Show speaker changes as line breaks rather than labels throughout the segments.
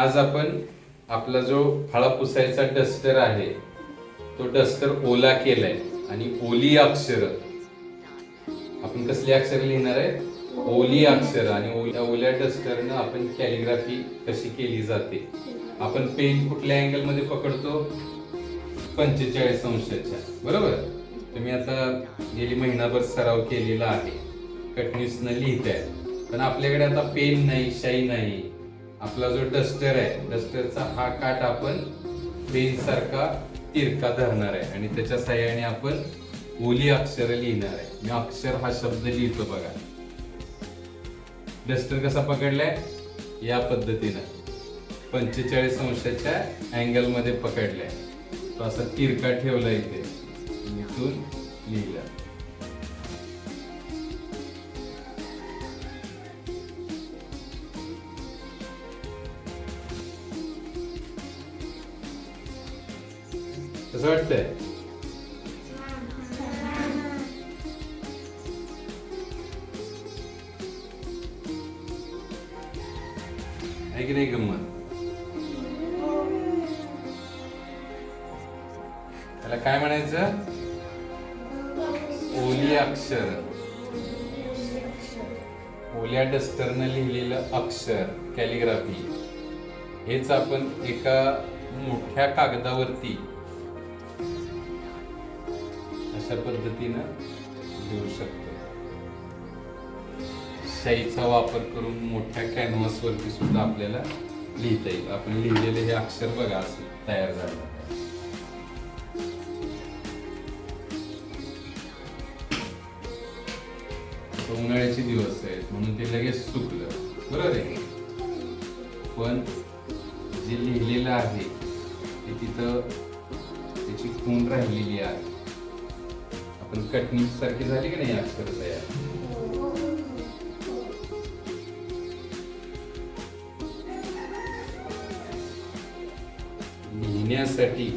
आज आपण आपला जो हळा पुसायचा डस्टर आहे तो डस्टर ओला केलाय आणि ओली अक्षर. आपण कसली अक्षर लिहिणार आहे? ओली अक्षर. आणि ओल्या ओल्या डस्टरनं आपण कॅलिग्राफी कशी केली जाते? आपण पेन कुठल्या अँगलमध्ये पकडतो? पंचेचाळीस अंशाच्या. बरोबर? तुम्ही आता गेली महिनाभर सराव केलेला आहे. कटनीसनं लिहिताय. पण आपल्याकडे आता पेन नाही शाई नाही. आपला जो डस्टर आहे डस्टरचा हा काट आपण पेन सारखा तिरका धरणार आहे. आणि त्याच्या सहाय्याने आपण ओली अक्षर लिहिणार आहे. मी अक्षर हा शब्द लिहितो बघा. डस्टर कसा पकडलाय? या पद्धतीनं. पंचेचाळीस अंशाच्या अँगलमध्ये पकडलाय. तो असा तिरका ठेवला इथे. इथून लिहिला. कसं वाटतंय? आहे की नाही गंमत? त्याला काय म्हणायचं? ओली अक्षर. ओल्या डस्टरनं लिहिलेलं अक्षर कॅलिग्राफी. हेच आपण एका मोठ्या कागदावरती अशा पद्धतीनं देऊ शकतो. शाईचा वापर करून मोठ्या कॅनव्हास वरती सुद्धा आपल्याला लिहिता येईल. आपण लिहिलेले हे अक्षर बघा असं तयार झालं उन्हाळ्याचे दिवस आहेत म्हणून ते लगेच सुकलं. बरोबर आहे? पण जे लिहिलेलं आहे ते तिथं त्याची खून राहिलेली आहे. पण कटणी सारखी झाली की नाही अक्षर तयार? लिहिण्यासाठी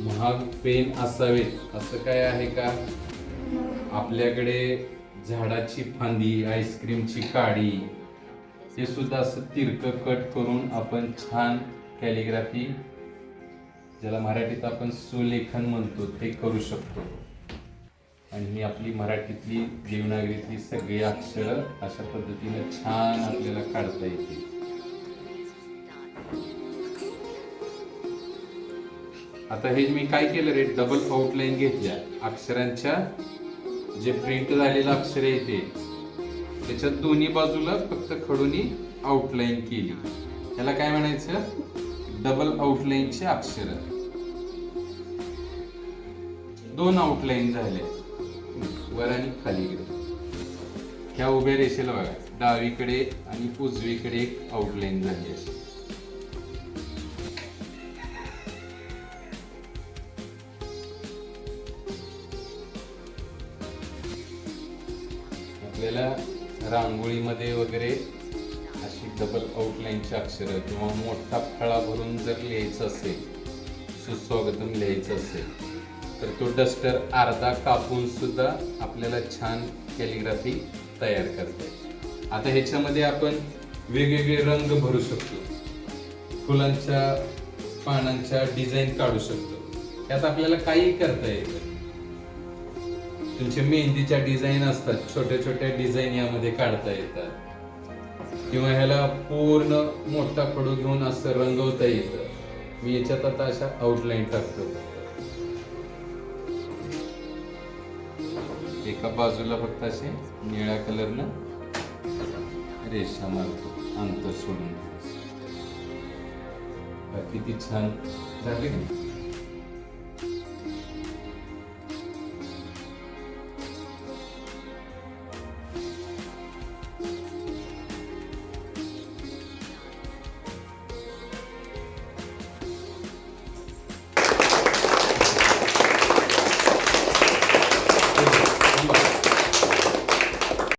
महाग पेन असावेत असं काय आहे का? आपल्याकडे झाडाची फांदी आईस्क्रीमची काडी हे सुद्धा असं तिरक कट करून आपण छान कॅलिग्राफी ज्याला मराठीत आपण सुलेखन म्हणतो ते करू शकतो. आणि ही आपली मराठीतली देवनागरीतली सगळी अक्षरं अशा पद्धतीने छान आपल्याला काढता येते आता हे मी काय केलं रे? डबल आउटलाईन घेतल्या. अक्षरांच्या जे प्रिंट झालेलं अक्षर आहे ते. त्याच्यात दोन्ही बाजूला फक्त खडूनी आउटलाईन केली. त्याला काय म्हणायचं? डबल आउटलाईनचे अक्षर. दोन आउटलाईन झाले. वर आणि खालीकडे ह्या उभ्या रेषेला बघा डावीकडे आणि उजवीकडे एक आउटलाईन झाली अशी. आपल्याला रांगोळीमध्ये वगैरे अशी डबल आउटलाईनची अक्षरं किंवा मोठा फळा भरून जर लिहायचं असेल सुस्वागतम लिहायचं असेल तर तो डस्टर अर्धा कापून सुद्धा आपल्याला छान कॅलिग्राफी तयार करते. आता ह्याच्यामध्ये आपण वेगवेगळे रंग भरू शकतो. फुलांच्या पानांच्या डिझाईन काढू शकतो. त्यात आपल्याला काही करता येतं तुमच्या मेहंदीच्या डिझाईन असतात छोट्या छोट्या डिझाईन यामध्ये काढता येतात. किंवा ह्याला पूर्ण मोठा कडू घेऊन असं रंगवता येतं. मी याच्यात आता अशा आउटलाईन टाकतो. एका बाजूला फक्त असे निळ्या कलरनं रेषा मारतो अंतर सोडून. किती छान झाले की